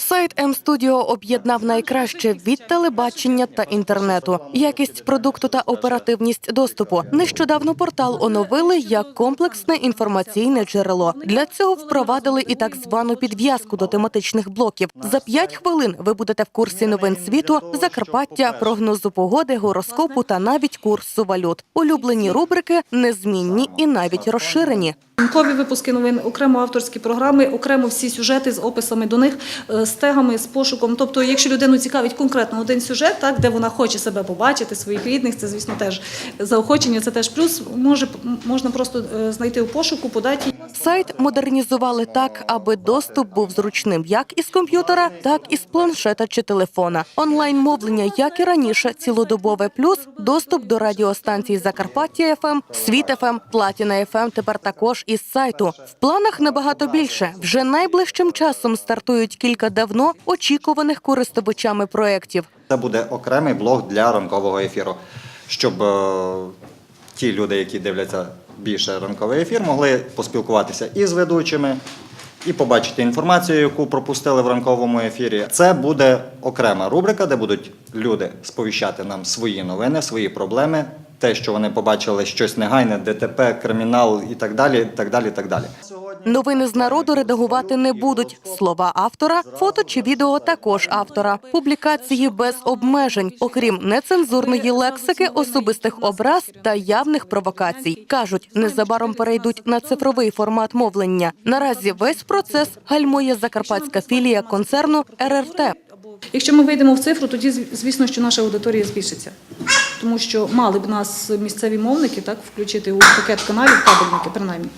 Сайт М-студіо об'єднав найкраще від телебачення та інтернету, якість продукту та оперативність доступу. Нещодавно портал оновили як комплексне інформаційне джерело. Для цього впровадили і так звану підв'язку до тематичних блоків. За п'ять хвилин ви будете в курсі новин світу, Закарпаття, прогнозу погоди, гороскопу та навіть курсу валют. Улюблені рубрики незмінні і навіть розширені. Ранкові випуски новин, окремо авторські програми, окремо всі сюжети з описами до них, е, з тегами, з пошуком. Тобто, якщо людину цікавить конкретно один сюжет, так де вона хоче себе побачити, своїх рідних, це звісно теж заохочення, це теж плюс. Може можна просто е, знайти у пошуку, подати. Сайт модернізували так, аби доступ був зручним як із комп'ютера, так і з планшета чи телефона. Онлайн мовлення, як і раніше, цілодобове плюс доступ до радіостанцій Закарпаття ФМ, Світ ФМ, Платіна ФМ. Тепер також із сайту. В планах набагато більше. Вже найближчим часом стартують кілька давно очікуваних користувачами проєктів. Це буде окремий блок для ранкового ефіру, щоб е, ті люди, які дивляться більше ранковий ефір, могли поспілкуватися і з ведучими, і побачити інформацію, яку пропустили в ранковому ефірі. Це буде окрема рубрика, де будуть люди сповіщати нам свої новини, свої проблеми, те, що вони побачили щось негайне, ДТП, кримінал і так далі. так далі, так далі. Новини з народу редагувати не будуть. Слова автора, фото чи відео також автора. Публікації без обмежень, окрім нецензурної лексики, особистих образ та явних провокацій. кажуть, незабаром перейдуть на цифровий формат мовлення. Наразі весь процес гальмує закарпатська філія концерну РРТ. Якщо ми вийдемо в цифру, тоді звісно, що наша аудиторія збільшиться. Тому що мали б нас місцеві мовники так включити у пакет каналів, кабельники, принаймні.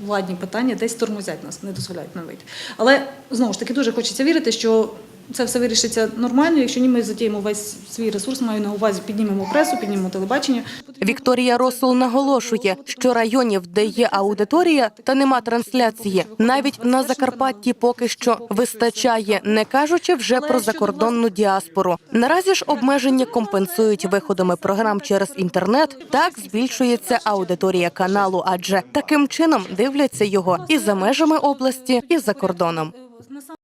Владні питання десь тормозять нас, не дозволяють нам вийти. Але знову ж таки дуже хочеться вірити, що це все вирішиться нормально. Якщо ні, ми затіємо весь свій ресурс, маю на увазі, піднімемо пресу, піднімемо телебачення. Вікторія Росул наголошує, що районів, де є аудиторія та нема трансляції, навіть на Закарпатті поки що вистачає, не кажучи вже про закордонну діаспору. Наразі ж обмеження компенсують виходами програм через інтернет. Так збільшується аудиторія каналу, адже таким чином дивляться його і за межами області, і за кордоном.